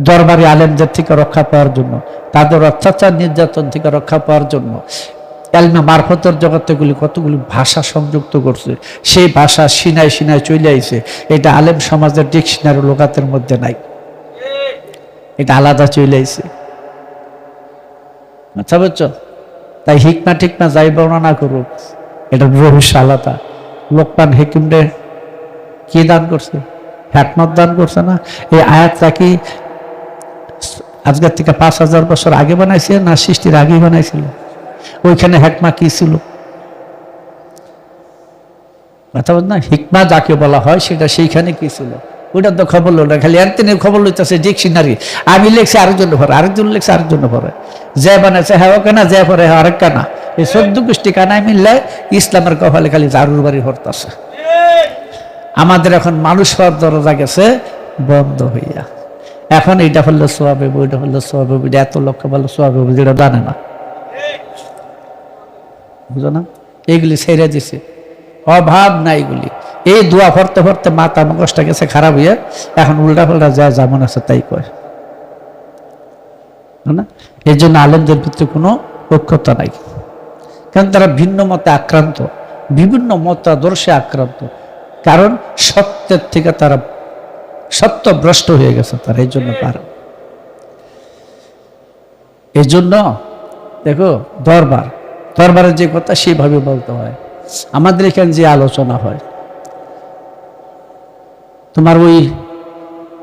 দরবারি আলেমদের থেকে রক্ষা পাওয়ার জন্য, তাদের অত্যাচার নির্যাতন থেকে রক্ষা পাওয়ার জন্য, এলমে মারফতের জগতেগুলি কতগুলি ভাষা সংযুক্ত করছে, সেই ভাষা সিনাই সিনাই চলে আইছে, এটা আলেম সমাজের ডিকশনারি লোকাতের মধ্যে নাই। এটা আলাদা চলে আইছে। আচ্ছা বুঝছ? তাই হিকমা টিকমা যাই বর্ণনা করুক, এটা রহস্য আলাদা। লোকমান হেকিমরে কি দান করছে? হ্যাকমত দান করছে না? এই আয়াতটা কি আজকের থেকে পাঁচ হাজার বছর আগে বানাইছে না সৃষ্টির আগেই বানাইছিল? ওইখানে হ্যাকমা কি ছিল? না? হিকমা যাকে বলা হয় সেটা সেইখানে কি ছিল? ওইটা তো খবর লো না, খালি এনতেনের খবর লইতেছে, ডিকশনারি। আমি লিখছি আরেকজন ভরে আরেকজন লিখছে আরেকজন ভরে যে বানাইছে হ্যাঁ কেনা, যে ভরে হ্যাঁ আরেক কানা। এই চোদ্দ গোষ্ঠী কানায় মিললে ইসলামের কপালে খালি জারুর বাড়ি হরতাছে আমাদের এখন মানুষ হওয়ার দরজা গেছে বন্ধ হইয়া। এখন এইটা হলো সোয়াবে ওইটা হলো সোয়াবে এত লক্ষ ভালো সোয়াবে যেটা জানে না। বুঝো না? এইগুলি ছেড়ে দিছে। অভাব নাই এগুলি। এই দোয়া ফরতে ফরতে মাথা মগজটা গেছে খারাপ হইয়া, এখন উল্টা পাল্টা যা যেমন আছে তাই কয়। না? এই জন্য আলেমদের ভিতরে কোনো ঐক্যতা নাই। কারণ তারা ভিন্ন মতে আক্রান্ত, বিভিন্ন মতাদর্শে আক্রান্ত। কারণ সত্যের থেকে তারা সত্য ভ্রষ্ট হয়ে গেছে তার, এই জন্য পারে এই জন্য, দেখো, দরবার, দরবারের যে কথা সেইভাবে বলতে হয়। আমাদের এখানে যে আলোচনা হয়, তোমার ওই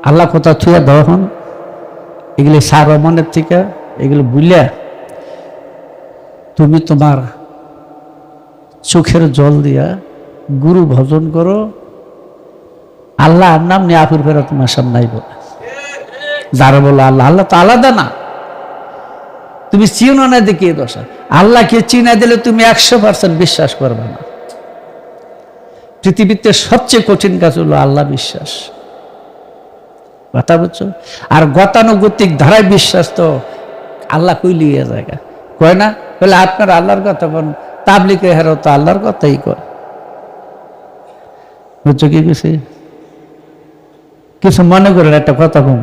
আল্লাহ কথা থুয়া দহন এগুলি সার মনের থেকে, এগুলো বুঝলে তুমি তোমার চোখের জল দিয়া গুরু ভজন করো আল্লাহর নাম নিয়ে আফির ফেরা তোমার সামনে বলে যারা বলো আল্লাহ আল্লাহ তো আলাদা না। তুমি চিনো না দেখিয়ে দশা। আল্লাহকে চিনা দিলে তুমি একশো পার্সেন্ট বিশ্বাস করবে না। পৃথিবীতে সবচেয়ে কঠিন কাজ হলো আল্লাহ বিশ্বাস। কথা বুঝছ? আর গতানুগতিক ধারায় বিশ্বাস তো আল্লাহ কইলিয়ে জায়গা। কয় না? বলে আপনার আল্লাহর কথা কোন? তাবলিকে হেরো তো আল্লাহর কথাই কয়। বুঝছ কি কিছু কিছু মনে করেন, একটা কথা কম।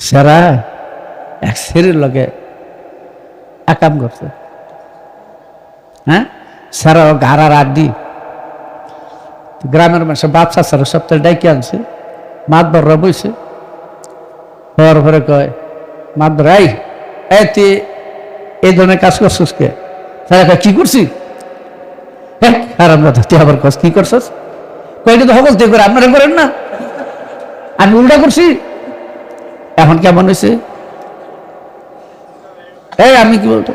সেরা এক সেরির লগে একাম করছে। হ্যাঁ? সারা গাড়ার আড্ডি গ্রামের মানুষের বাচ্চা সারা সপ্তাহে ডাইকে আনছে, মাত মাতবররা বইছে হওয়ার পরে কয় মাতবর এই তুই এই ধরনের কাজ করছিস কে? তারা কি করছি? হ্যাঁ আরাম কথা তুই আবার কস, কি করছিস? কয়টা তো সকল তুই করে আপনারা করেন না। আমি উল্টা করছি। এখন কেমন হয়েছে এই, আমি কি বলতো?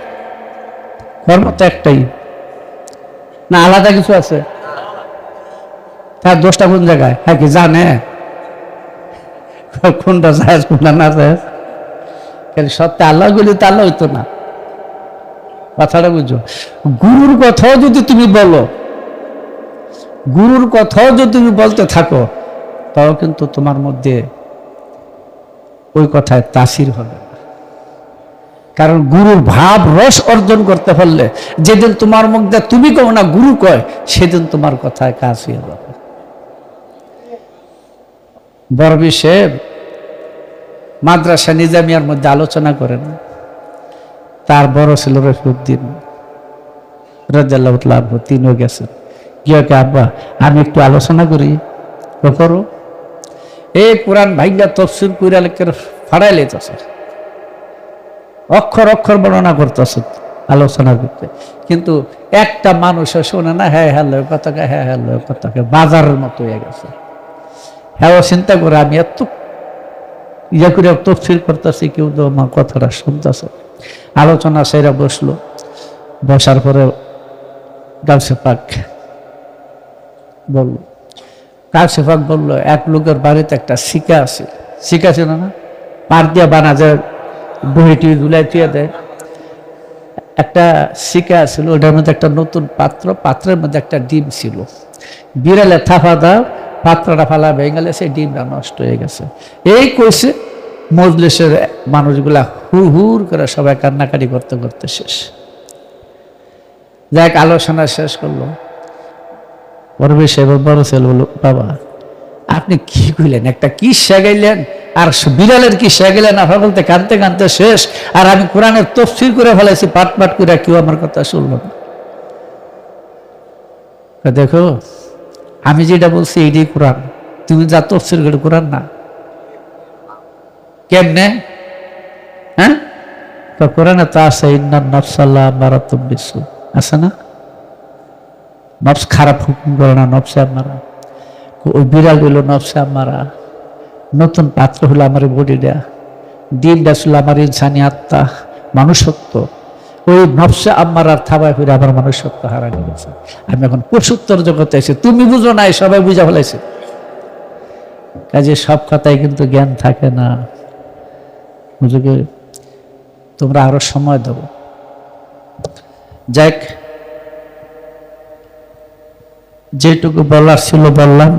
ধর্ম তো একটাই। না, আলাদা কিছু আছে। তার দোষটা কোন জায়গায়? হ্যাঁ কি জানে? কোনটা যায় কোনটা না যায় সত্যি আল্লাহ গুলি তো আল্লাহ হইতো না। কথাটা বুঝো গুরুর কথাও যদি তুমি বলো, গুরুর কথাও যদি তুমি বলতে থাকো, তাও কিন্তু তোমার মধ্যে ওই কথায় তাসির হবে কারণ গুরুর ভাব রস অর্জন করতে পারলে, যেদিন তোমার মধ্যে তুমি কো না, গুরু কয়, সেদিন তোমার কথায় কাজ হয়ে যাবে বরবি সাহেব মাদ্রাসা নিজামিয়ার মধ্যে আলোচনা করেন। তার বড় ছিল রফিউদ্দিন রাজ্লাহ তিনিও গেছেন। গিয়ে আব্বা, আমি একটু আলোচনা করি করো। এই কোরআন ভাইগা তফসির কুইরা লেখের ফাড়াই লেতেছে অক্ষর অক্ষর বর্ণনা করতেছে আলোচনা করতে। কিন্তু একটা মানুষ শোনে না হ্যাঁ হ্যাঁ লয় কথাকে হ্যাঁ হ্যাঁ লয় কথাকে বাজারের মতো হয়ে গেছে। হ্যাঁ চিন্তা করে আমি এত ইয়ে করে তফসিল করতেছি, কেউ তো আমার কথাটা শুনতেছে। আলোচনা সেরা বসল। বসার পরে গালসে পাক বলল গালসে পাক বলল, এক লোকের বাড়িতে একটা শিকা আছে। শিকা ছিল না? পার দিয়ে বানা যায় বইটি ঝুলাই দিয়ে দেয়। একটা শিকা ছিল ওটার মধ্যে একটা নতুন পাত্র, পাত্রের মধ্যে একটা ডিম ছিল। বিড়ালে থাফা দাও, পাত্রটা ফালা ভেঙে গেলে সেই ডিমটা নষ্ট হয়ে গেছে। এই কইছে মজলিসের মানুষগুলা হুর হুর করে সবাই কান্নাকাটি করতে করতে শেষ। যাক, আলোচনা শেষ করল। পরবে সে বড় ছেলে বলল বাবা। আপনি কি কইলেন? একটা কি শেখাইলেন? আর বিড়ালের কি শেখাইলেন? আপনার বলতে কানতে কানতে শেষ। আর আমি কোরআনের তফসির করে ফেলাইছি পাট পাট করে কেউ আমার কথা শুনল না। দেখো, আমি যেটা বলছি এইটাই কোরআন। তুমি যা তফসির করে কোরআন না কেমনে? হ্যাঁ? তো কোরআনে তো আছে ইন্নান নফসাল্লাহ মারাত্ম বিশ্ব আছে না? নফস খারাপ হুকুম করে না, নফসে আমারা। ওই বিড়াল হইল নফসে আমারা। নতুন পাত্র হলো আমার বডি বডিটা ডিমটা ছিল আমার ইনসানি আত্মা মানুষত্ব ওই নফসে আমার আর থাবায় ফিরে আমার মানুষত্ব হারানো গেছে আমি এখন পশুত্তর জগতে আছি। তুমি বুঝো নাই, সবাই বুঝা ফেলেছে কাজে সব কথাই কিন্তু জ্ঞান থাকে না। বুঝে তোমরা আরও সময় দেবো। যাক, যেটুকু বলার ছিল বললাম।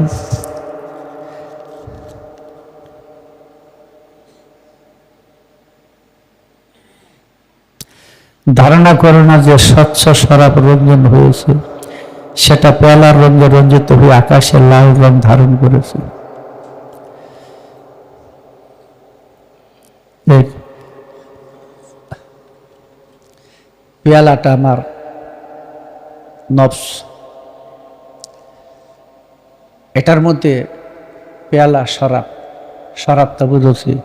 ধারণা করো না যে স্বচ্ছ শরাব রঞ্জন হয়েছে, সেটা পেয়ালার রঙে রঞ্জিত হয়ে আকাশে লাল রং ধারণ করেছে। পেয়ালাটা আমার নফস। এটার মধ্যে পেয়ালা, শরাব, শরাবটা বুঝেছি।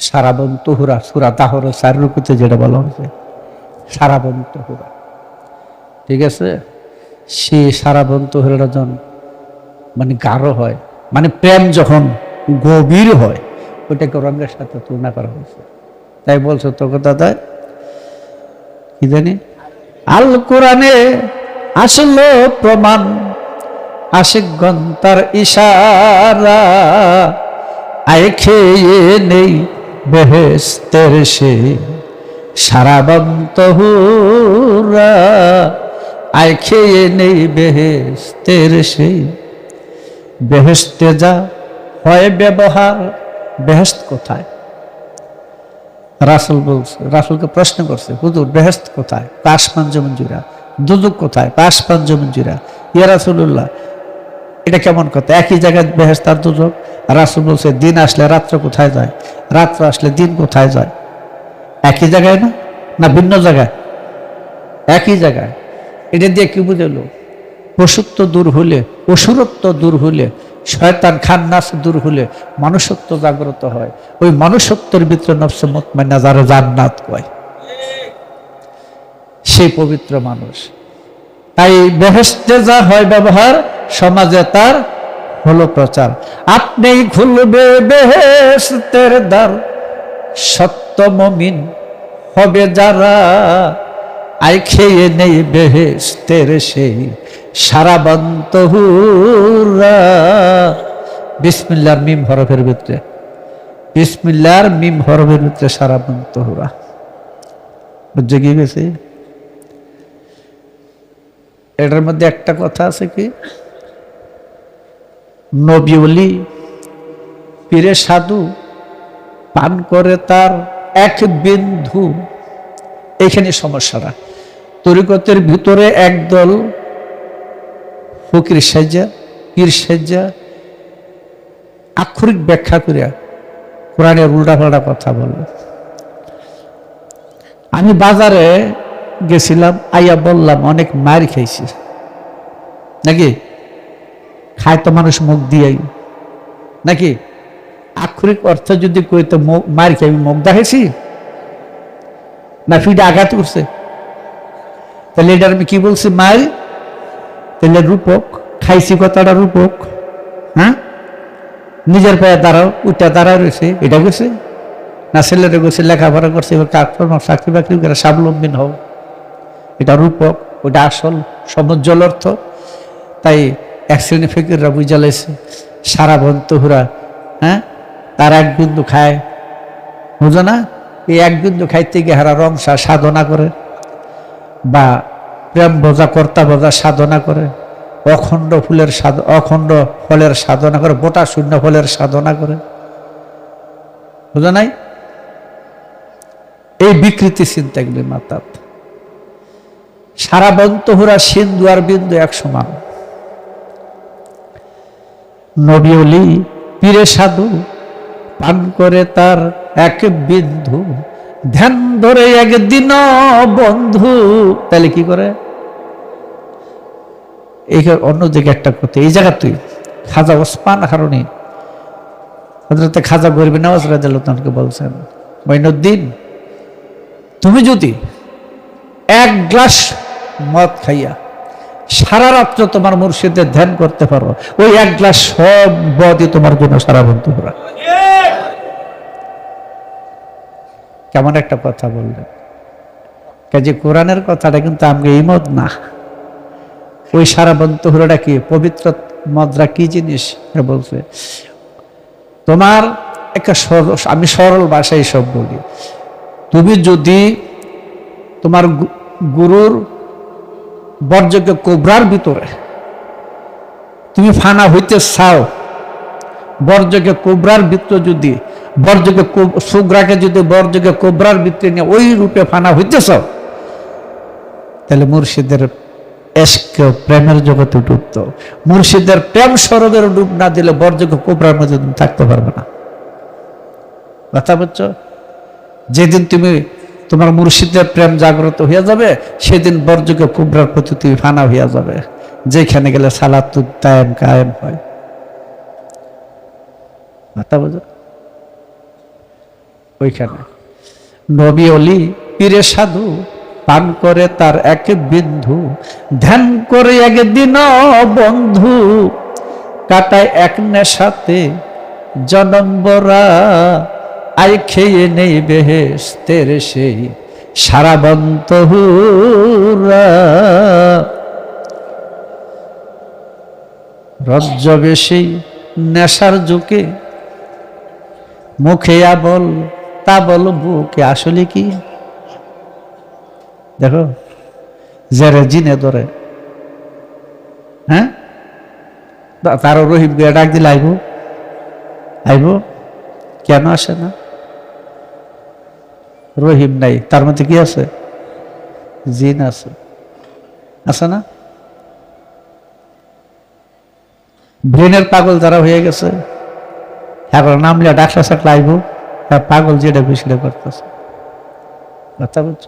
সারাবন তহুরা, সুরা তাহর রূপতে যেটা বলা হয়েছে। সারাবন তহুরা। ঠিক আছে? সে সারাবন তহুরা যখন মানে গাঢ় হয়। মানে প্রেম যখন গভীর হয় ওইটাকে রঙের সাথে তুলনা করা হয়েছে। তাই বলছো তো কথা তাই কি জানি? আল কোরআনে আসলো প্রমাণ আশিকগণ তার ইশারা, আয় খেয়ে নেই বেহেস্তের সে সারাবন্ত হুরা, আয় খেয়ে নেই বেহেস্তের সে। বেহেস্তে যা হয় ব্যবহার বেহেস্ত কোথায়? রাসুল বলছে, রাসুলকে প্রশ্ন করছে, হুজুর বেহেস্ত কোথায়? পাশমান জমঞ্জুরা দুদুক কোথায়? পাশমান জমঞ্জুরা ইয়া রাসুল্লাহ এটা কেমন কথা? একই জায়গায় বেহেস্ত আর দুদক? রাসুল বলছে, দিন আসলে রাত্র কোথায় যায়? রাত্র আসলে দিন কোথায় যায়? একই জায়গায় না? না ভিন্ন জায়গায়? একই জায়গায়। এটা দিয়ে কি বুঝেলো? পশুত্ব দূর হলে, অসুরত্ব দূর হলে শয়তান খান্নাস দূর হলে মানুষত্ব জাগ্রত হয়। ওই মানুষত্বের ভিতরে নফসে মতমাইনা যারা জান্নাত কয়। সেই পবিত্র মানুষ। তাই বেহেস্তে যা হয় ব্যবহার, সমাজে তার হলো প্রচার। আপনি খুলবে বেহেস্তের দ্বার, সত্য মমিন হবে যারা আই খেয়ে নেই বেহেস্তের সেই সারাবন্ত হুরা বিসমিল্লার মিম হরফের ভিতরে, বিসমিল্লার মিম হরফের ভিতরে সারাবন্ত হুরা বুঝে গিয়ে গেছে এটার মধ্যে একটা কথা আছে কি? নবীলি পীরে সাধু পান করে তার এক বিন্দু। এখানে সমস্যাটা। তরিকতের ভিতরে একদল ফকির সেজা পীর সেজা আক্ষরিক ব্যাখ্যা করিয়া কোরআনের উল্টাপাল্টা কথা বলল। আমি বাজারে গেছিলাম, আইয়া বললাম, অনেক মার খাইছি। নাকি? খায় তো মানুষ মুখ দিয়াই। নাকি? আক্ষরিক অর্থ যদি কই তো মার আমি মুখ দেখাইছি? না ফিটে আঘাত করছে? তাহলে এটা আমি কি বলছি? মার তাহলে রূপক। খাইছি কথাটা রূপক। হ্যাঁ? নিজের পায়ে দাঁড়াও, উঠা দাঁড়াও রয়েছে। এটা গেছে? না ছেলেরা গেছে, লেখাপড়া করছে, এবার চাকরি বাকরি করে স্বাবলম্বী হও। এটা রূপক, ওটা আসল সমজ্জল অর্থ। তাই এক শ্রেণি ফিকিররা বুঝালাইছে সারা বন্তহুরা হ্যাঁ? তার এক বিন্দু খায়। বুঝো না? এই এক বিন্দু খাইতে গিয়ে হারা রং সাধনা করে। বা প্রেম বোঝা, কর্তা বোঝা সাধনা করে, অখণ্ড ফুলের সাধ, অখণ্ড ফলের সাধনা করে, বোটা শূন্য ফলের সাধনা করে। বুঝো নাই? এই বিকৃতি চিন্তা এগুলি মাতাত সারা বন্তহুরা সিন্ধু আর বিন্দু এক সমান। নবী অলি পীরে সাধু পান করে তার এক বিন্দু। ধ্যান ধরে একদিন বন্ধু। তাহলে কি করে? এই অন্য অন্যদিকে একটা কথা এই জায়গা তুই, খাজা ওসমান হারুনি হজরতে খাজা গরিব নওয়াজ রাজালকে বলছেন, মঈনুদ্দিন, তুমি যদি এক গ্লাস মদ খাইয়া সারা রাত্র তোমার মুর্শিদের ধ্যান করতে পারো, ওই এক গ্লাস সব বদই তোমার জন্য সারা বন্ধু করা কেমন একটা কথা বললেন। কাজে কোরআনের কথাটা কিন্তু আমি এই মত না। ওই সারা বন্ধুরা কি পবিত্র মদরা কি জিনিস? বলছে, তোমার একটা সর- আমি সরল ভাষায় সব বলি। তুমি যদি তোমার গুরুর বর্জকে কোবরার ভিতরে তুমি ফানা হইতে চাও বর্জকে কোবরার ভিতরে যদি কোব- সুগ্রাকে যদি বর্জকে কোবরার ভিতরে নিয়ে ওই রূপে ফানা হইতেছ, তাহলে মুর্শিদের এসক প্রেমের জগতে ডুবতো। মুর্শিদের প্রেম সরোবের ডুব না দিলে বর্জকে কোবরার মধ্যে তুমি থাকতে পারবে না। কথা বুঝছ? যেদিন তুমি তোমার মুর্শিদের প্রেম জাগ্রত হইয়া যাবে, সেদিন বর্জকে কুবরার প্রতি তুমি ফানা হইয়া যাবে। যেখানে গেলে সালাত কায়েম হয়। কথা বুঝো ওইখানে। নবী অলি পীরে সাধু পান করে তার এক বিন্দু ধ্যান করে একদিন বন্ধু, কাটায় এক নেশাতে জনম্বরা আই খেয়ে নেই বেহেস্তের সেই সারাবন্ত হুরা রজ্জ বেশি নেশার যুগে মুখে আবল তা বল, বুকে আসলে কি? দেখো, জেরে জিনে ধরে। হ্যাঁ? তারও রহিম গিয়ে ডাক দিলে আইব? আইব? কেন আসে না? রহিম নাই, তার মধ্যে কি আছে? জিন আছে। আছে না? ব্রেনের পাগল যারা হয়ে গেছে এখন নামলে ডাকলা সাকলা আইব। পাগল যেটা বেশিটা করতেছে। কথা বুঝছ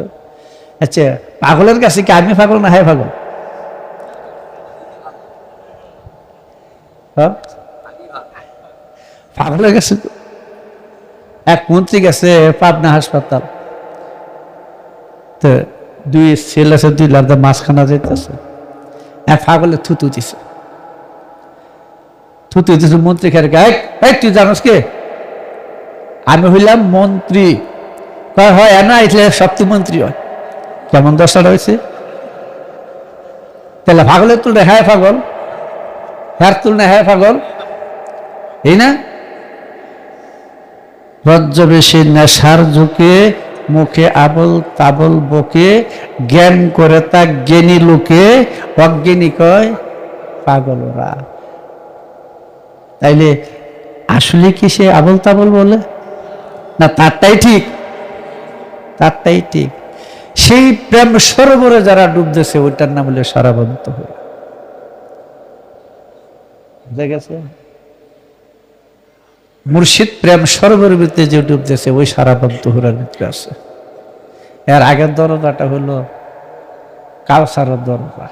আচ্ছা পাগলের কাছে কি আমি পাগল না হ্যাঁ পাগল? হ্যাঁ? পাগলের কাছে এক মন্ত্রী গেছে পাবনা হাসপাতাল। তো দুই ছেলে আছে, দুই লাখ মাঝখানা যেতেছে এক পাগলে থুতু দিছে। থুতু দিছে, মন্ত্রী খেয়ে তুই জানোস কে? আমি হইলাম মন্ত্রী। হয় এনা এসলে শক্তিমন্ত্রী হয়। কেমন দশটা হয়েছে তাহলে পাগলের তুলনা হ্যাঁ পাগল। হ্যার তুলনা হ্যাঁ পাগল। এই না? রজ্জবেশী নেশার ঝুঁকে মুখে আবল তাবল বকে জ্ঞান করে তা জ্ঞানী লোকে অজ্ঞানী কয় পাগল পাগলরা। তাইলে আসলে কি সে আবল তাবল বলে? না তারটাই ঠিক? তারটাই ঠিক। সেই প্রেম সরোবরে যারা ডুবতেছে, ওইটার নাম হলে সারাবন্ত হয়ে। গেছে? মুর্শিদ প্রেম সরোবরের ভিতরে যে ডুবতেছে, ওই সারাবন্ত হুরার ভিতরে আছে। এর আগের দরজাটা হলো কাউসারের দরজা।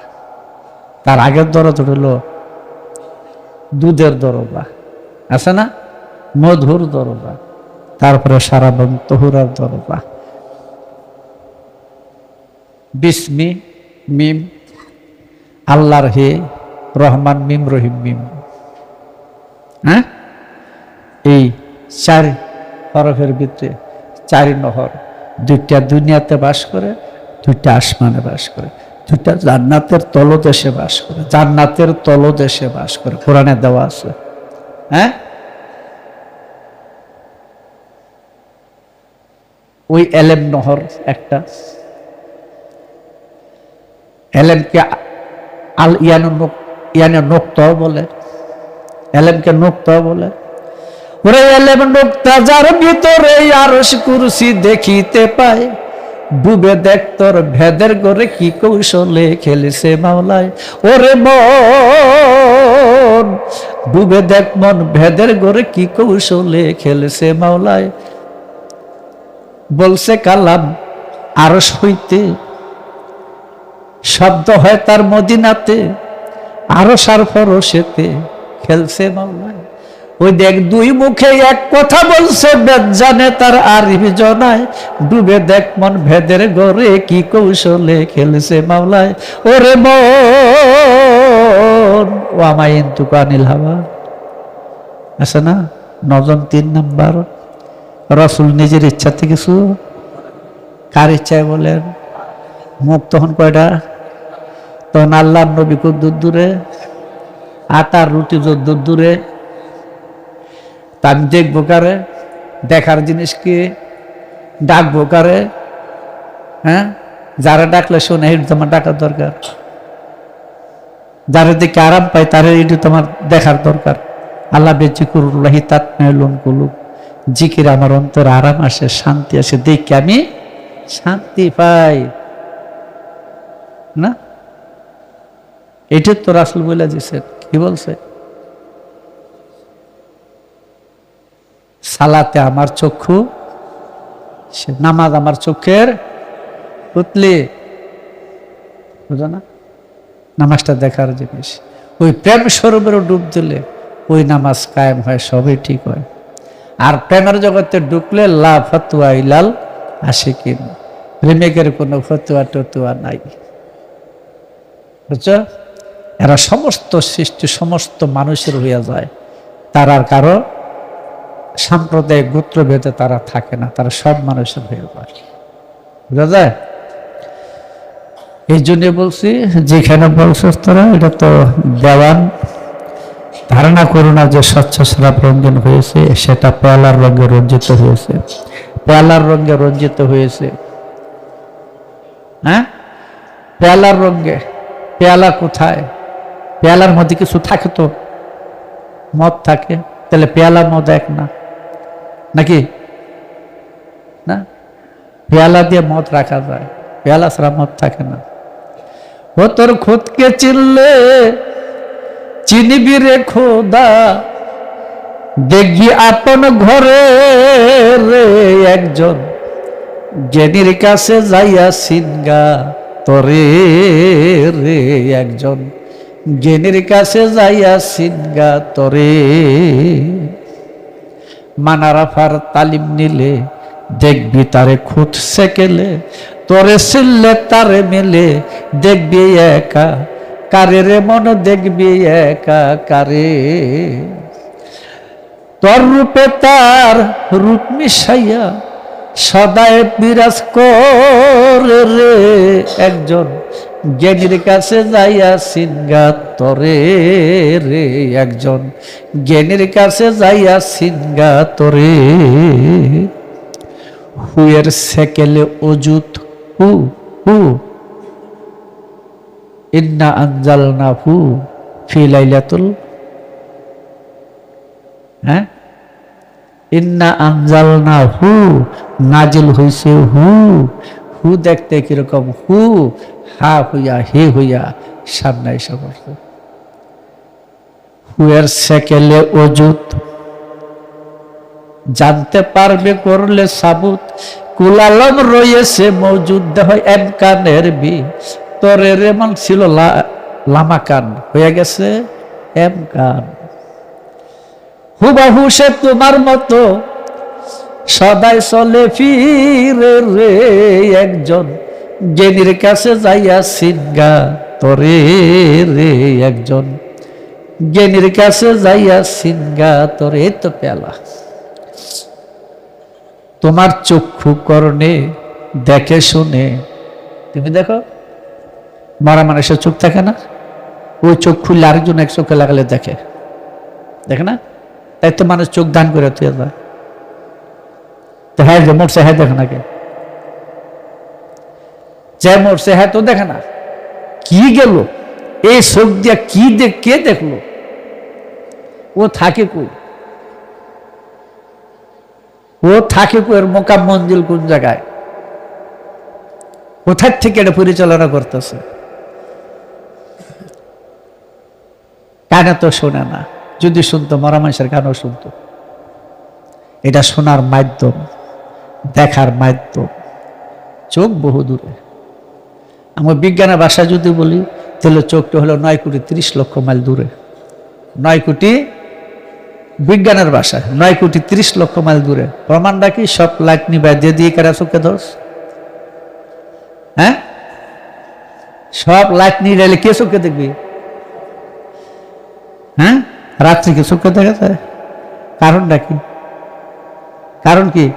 তার আগের দরজা হলো দুধের দরজা। আছে না? মধুর দরজা। তারপরে সারাবন্ত হুরার দরজা বিস্মি, মিম, আল্লাহর হে, রহমান মিম, রহিম মিম। হ্যাঁ? এই চার হরফের ভিতরে চারি নহর, দুইটা দুনিয়াতে বাস করে, দুইটা আসমানে বাস করে, দুইটা জান্নাতের তলদেশে বাস করে, জান্নাতের তলদেশে বাস করে, কোরআনে দেওয়া আছে। হ্যাঁ? ওই এলেম নহর একটা। এলেমকে আল ইয়ানো নোক, ইয়ানো নোক্তাও বলে। এলেমকে নোক্তাও বলে। ওরে এলেম নোক্তা যার ভিতরে আরস কুরসি দেখিতে পায়, ডুবে দেখ তোর ভেদের করে কি কৌশলে খেলেছে মাওলায়। ওরে মন, ডুবে দেখ মন ভেদের করে কি কৌশলে খেলেছে মাওলায়। বলছে কালাম আরস হইতে, শব্দ হয় তার মদিনাতে আরও সার ফরসেতে, খেলছে মাওলায় ওই দেখ, দুই মুখে এক কথা বলছে বেদ জানে তার আর জনায়। ডুবে দেখ, মন ভেদের গড়ে কি কৌশলে খেলছে মাওলায়। ওরে মন, ও আমায় ইন্তুকা আনিল হাওয়া। আছে না? নজন তিন নাম্বার। রসুল নিজের ইচ্ছাতে কিছু কার ইচ্ছায় বলেন, মুখ তখন কয়টা? তখন আল্লাহ নবী খুব দূর আটার রুটি দূর দূরে, তা আমি দেখব কারে? দেখার জিনিস কি? ডাকবো কারে? হ্যাঁ? যারা ডাকলে শোনে, এটা তোমার ডাকার দরকার। যারা দেখে আরাম পায়, তারা এটি তোমার দেখার দরকার। আল্লাহ বেজিকুরুল্লাহি তাৎমেলুন কুলুক জিকির আমার অন্তর আরাম আসে, শান্তি আসে। দেখে আমি শান্তি পাই। না? এটা তো রাসুল বলে দিছে। কি বলছে? সালাতে আমার চক্ষু, সে নামাজ আমার চোখের পুতলি। বুঝো না? নামাজটা দেখার জিনিস। ওই প্রেম স্বরূপেরও ডুব দিলে ওই নামাজ কায়েম হয়, সবই ঠিক হয়। আর প্রেমের জগতে ঢুকলে লাভ ফতুয়া ইলাল আসে কিন প্রেমিকের কোনো ফতুয়া টতুয়া নাই। বুঝছ? এরা সমস্ত সৃষ্টি সমস্ত মানুষের হইয়া যায়। তার আর কারও সাম্প্রদায়িক গোত্রভেদে তারা থাকে না, তারা সব মানুষের হয়ে যায়। বুঝা যায়? এই জন্য বলছি, যেখানে বলছিস তোরা, এটা তো দেওয়ান। ধারণা করো না যে স্বচ্ছ শ্রাপ রঞ্জন হয়েছে, সেটা পেয়ালার রঙে রঞ্জিত হয়েছে। পেয়ালার রঙে রঞ্জিত হয়েছে। হ্যাঁ? পেয়ালার রঙে, পেয়ালা কোথায়? পেয়ালার মধ্যে কিছু থাকে তো? মদ থাকে। তাহলে পেয়ালা মদ এক না। নাকি? না? পেয়ালা দিয়ে মদ রাখা যায়। পেয়ালা ছাড়া মদ থাকে না। ও তোর খুদকে চিনলে চিনিবি রে খোদা, দেখবি আপন ঘরে রে একজন জ্ঞানীর কাছে যাইয়া সিনগা তরে রে একজন জ্ঞানীর কাছে যাইয়া সিনগা তরে। মানারাফার তালিম নিলে, দেখবি তারে খুঁত সেকেলে তোরে সিললে তারে মেলে, দেখবি একা কারে রে মন দেখবি একা কারে? তোর রূপে তার রূপ মিশাইয়া সদায় বিরাজ করে রে। একজন জ্ঞানীর কাছে যাইয়া সিনগা তরে রে। একজন জ্ঞানীর কাছে যাইয়া সিনগা তরে। হুয়ের সেকেলে অজুত হু হু ইন্না আঞ্জাল না হু ফি লাইলাতুল হ্যাঁ? ইন্না আঞ্জাল না হু নাজিল হইছে হু। হু দেখতে কীরকম হু, হা হইয়া, হে হইয়া সামনে এসে পড়ছে হুয়ের সেকেলে অজুত জানতে পারবে, করলে সাবুত। কুলালম রয়েছে মজুদ, দেহ এমকানের বি তরের এমন ছিল লামাকান হয়ে গেছে এমকান হুবাহু সে তোমার মতো সদাই চলে ফিরে রে একজন জ্ঞানীর কাছে যাইয়া সিনগা তরে রে একজন জ্ঞানীর কাছে যাইয়া সিনগা তরে তো পেলা। তোমার চক্ষু করণে দেখে শুনে, তুমি দেখো মারা মানুষের চোখ থাকে না? ওই চোখ খুললে আরেকজন এক চোখে লাগালে দেখে। দেখে না? তাই তো মানুষ চোখ দান করে তুই তো হ্যাঁ যে মরছে হ্যাঁ দেখে না কে? যে মরছে হ্যাঁ তো দেখে না। কি গেল? এই চোখ দিয়া কি দেখ কে দেখল? ও থাকে কই? ও থাকে কই এর মোকাম মঞ্জিল কোন জায়গায়? কোথার থেকে এটা পরিচালনা করতেছে? কানে তো শোনে না। যদি শুনতো, মরা মানুষের কানও শুনতো। এটা শোনার মাধ্যম, দেখার মাধ্যম। চোখ বহু দূরে। আমার বিজ্ঞানের ভাষা যদি বলি, তাহলে চোখটা হলো নয় কোটি তিরিশ লক্ষ মাইল দূরে। নয় কোটি বিজ্ঞানের ভাষা, নয় কোটি তিরিশ লক্ষ মাইল দূরে। প্রমাণটা কি? সব লাইট নিবাই দিয়ে দিয়ে কারা চোখে দোষ হ্যাঁ? সব লাইট নিয়ে কে চোখে দেখবি? হ্যাঁ? রাত্রি কি চোখে দেখা যায়। কারণটা কি? কারণ কি?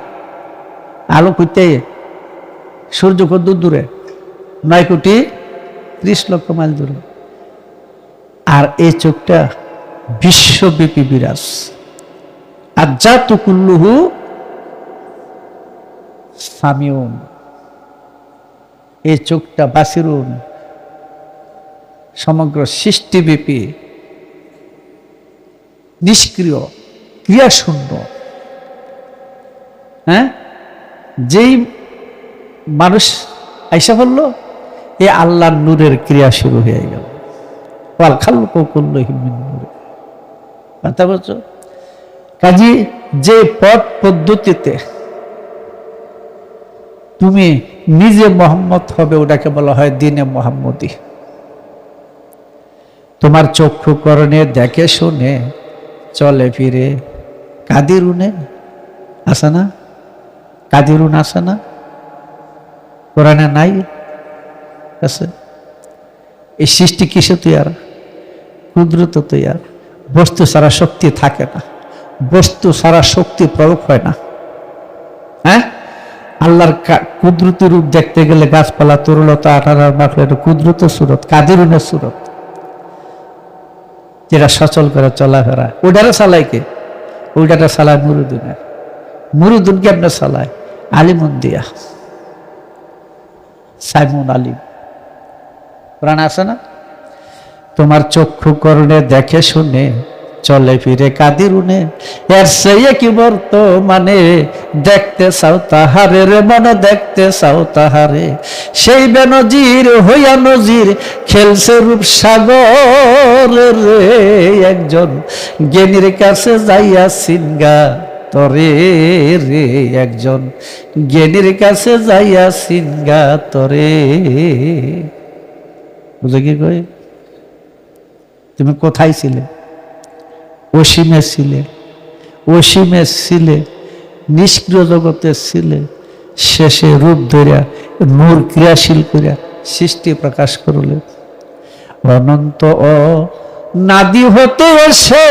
আলো করতে সূর্য কত দূর দূরে, নয় কোটি ত্রিশ লক্ষ মাইল দূরে। আর এই চোখটা বিশ্বব্যাপী বিরাজ। আর যা তুকুল্লুহু সামিউন। এই চোখটা বাসিরুন। সমগ্র সৃষ্টিব্যাপী নিষ্ক্রিয়, ক্রিয়াশূন্য। হ্যাঁ? যেই মানুষ আইসা বলল এ আল্লাহ নূরের ক্রিয়া শুরু হয়ে গেল। হিমিন নূরে। কথা বলছো? কাজী, যে পথ পদ্ধতিতে তুমি নিজে মোহাম্মদ হবে, ওটাকে বলা হয় দিনে মোহাম্মদী। তোমার চক্ষু করণে, দেখে শুনে চলে ফিরে। কাদিরুনে আসে না? কাদিরুন আসে না? কোরআনে নাই আছে? এই সৃষ্টি কিসে তৈয়ার? কুদরত তৈয়ার। বস্তু সারা শক্তি থাকে না। বস্তু সারা শক্তি প্রয়োগ হয় না। হ্যাঁ? আল্লাহর কুদরতি রূপ দেখতে গেলে গাছপালা তরুলতা আঠারার মাখলে কুদরত সুরত, কাদিরুনের সুরত। যেটা সচল করে চলাফেরা ওটারও চালায় কে? ওইটাটা চালায় মুরুদুনের মুরুদুন আপনার চালায় আলিমুন দিয়া সাইমুন আলিম প্রাণ আছে না? তোমার চক্ষু করণে দেখে শুনে চলে ফিরে কাদিরুনে। এর সেই কি বর্তমানে দেখতে চাও তাহারে রে, মনে দেখতে চাও তাহারে। সেই বেনজির হইয়া নজির খেলছে রূপ সাগর রে। একজন জ্ঞানীর কাছে যাইয়া সিনগা তরে রে। একজন জ্ঞানীর কাছে যাইয়া সিনগা তরে। বুঝে কি কই? তুমি কোথায় ছিলে? অসীমে ছিলে অসীমে ছিলে, নিষ্ক্রিয় জগতে ছিলে, শেষে রূপ ধরিয়া নূর ক্রিয়াশীল করিয়া সৃষ্টি প্রকাশ করলে। অনন্ত ও নাদি হতে এসে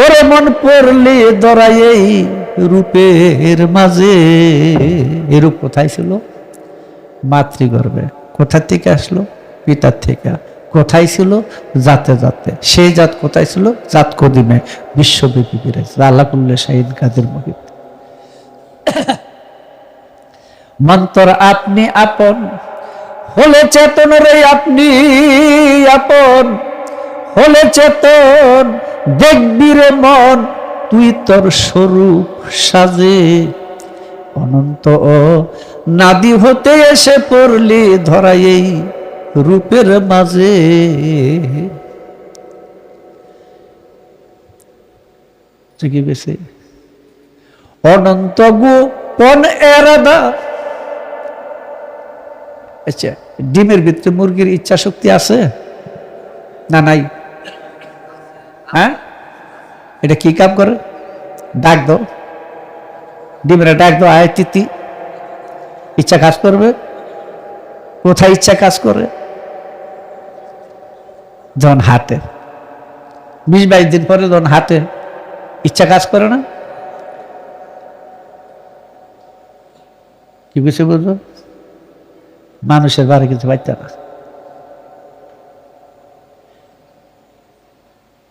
ওরে মন পড়লে দরাই এই রূপের মাঝে। এরূপ কোথায় ছিল? মাতৃগর্ভে। কোথা থেকে আসলো? পিতার থেকে। কোথায় ছিল? জাতে জাতে। সেই জাত কোথায় ছিল? জাত কদিমে বিশ্বব্যাপী বিরাজ আল্লাহ করলে শাহিদ কাদের মহিত। মন্তর আপনি আপন, হলে চেতন রে আপনি আপন, হলে চেতন দেখবি রে মন, তুই তোর স্বরূপ সাজে। অনন্ত নাদি হতে এসে পড়লি ধরাই রূপের মাঝে। কি অনন্ত গোপন এরাদা। আচ্ছা ডিমের ভিতরে মুরগির ইচ্ছা শক্তি আছে? না নাই? হ্যাঁ? এটা কি কাম করে? ডাক দাও। ডিমের ডাক দাও, আয় তিতি। ইচ্ছা কাজ করবে? কোথায় ইচ্ছা কাজ করে? যখন হাতে বিশ বাইশ দিন পরে যখন হাতে ইচ্ছা কাজ করে না? কি বুঝে বুঝব মানুষের বাড়ি কিছু পাইতে না।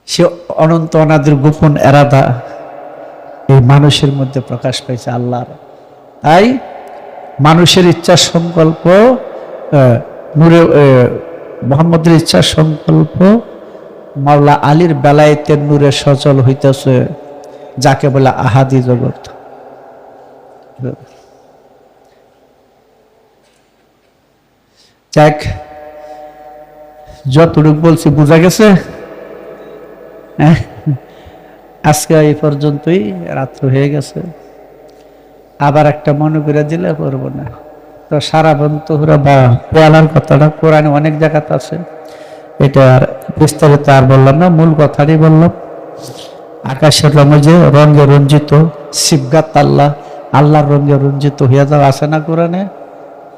সে অনন্ত অনাদের গোপন এরাদা এই মানুষের মধ্যে প্রকাশ পাইছে আল্লাহর। তাই মানুষের ইচ্ছা সংকল্প নূরে মোহাম্মদের ইচ্ছা সংকল্প, মাওলা আলীর বেলায়েতের নূরে সচল হইতেছে, যাকে বলে আহাদি জগৎ। যাক, যতটুকু বলছি বোঝা গেছে? হ্যাঁ? আজকে এই পর্যন্তই, রাত্র হয়ে গেছে। আবার একটা মনে করে দিলে করব না। তো সারা বন্ধুরা বা পেয়ালার কথাটা কোরআনে অনেক জায়গাতে আছে। এটা আর বিস্তারিত আর বললাম না, মূল কথাটাই বললাম। আকাশের যে রঙে রঞ্জিত শিবগাত আল্লাহ, আল্লাহর রঙে রঞ্জিত হইয়া যাওয়া আছে না কোরআনে?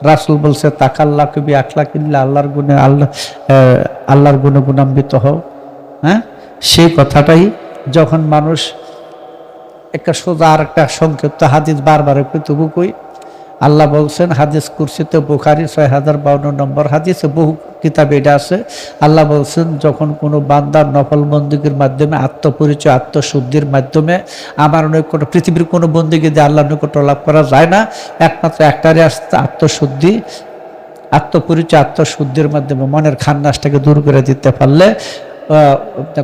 রাসুল বলছে, তাকাল্লা কবি আখলা কিনলে আল্লাহর গুণে আল্লাহ আল্লাহর গুণে গুণান্বিত হও। হ্যাঁ? সেই কথাটাই যখন মানুষ একটা সোজা আর একটা সংক্ষিপ্ত হাদিস বারবার তবু কই আল্লাহ বলছেন, হাদিস কুরসিতে বুখারি ছয় হাজার বাউন্ন নম্বর হাদিসে বহু কিতাবে এটা আছে। আল্লাহ বলছেন, যখন কোনো বান্দার নফল বন্দুকের মাধ্যমে, আত্মপরিচয়, আত্মশুদ্ধির মাধ্যমে, আমার নৈকট, পৃথিবীর কোনো বন্দুকে দিয়ে আল্লাহ নৈকট্য লাভ করা যায় না। একমাত্র একটারে আসতে আত্মশুদ্ধি, আত্মপরিচয়, আত্মশুদ্ধির মাধ্যমে মনের খান্নাসটাকে দূর করে দিতে পারলে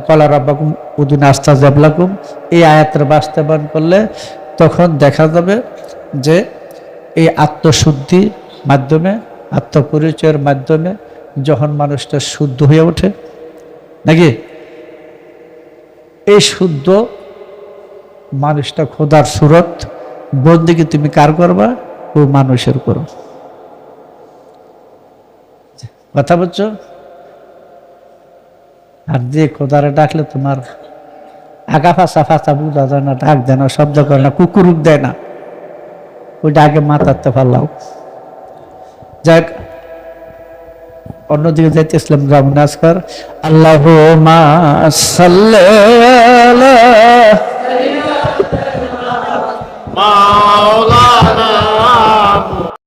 কলা রাব্বাকুম উদিন আস্তা জাবলাকুম এই আয়াতের বাস্তবায়ন করলে তখন দেখা যাবে যে এই আত্মশুদ্ধির মাধ্যমে, আত্মপরিচয়ের মাধ্যমে যখন মানুষটা শুদ্ধ হয়ে ওঠে, নাকি? এই শুদ্ধ মানুষটা খোদার সুরত, বন্দিকে তুমি কার করবা? ও মানুষের করো কথা বলছো? আর যে খোদারে ডাকলে তোমার আগা ফাঁসা বুঝা যায় না, ডাক দেয় না, শব্দ করে না কুকুরুক দেয় না। ওইটা আগে মাতাতে পারলাম। যাক অন্যদিকে যাইতেছিলাম রাম নাজকর। আল্লাহ মা সাল্লাল্লাহ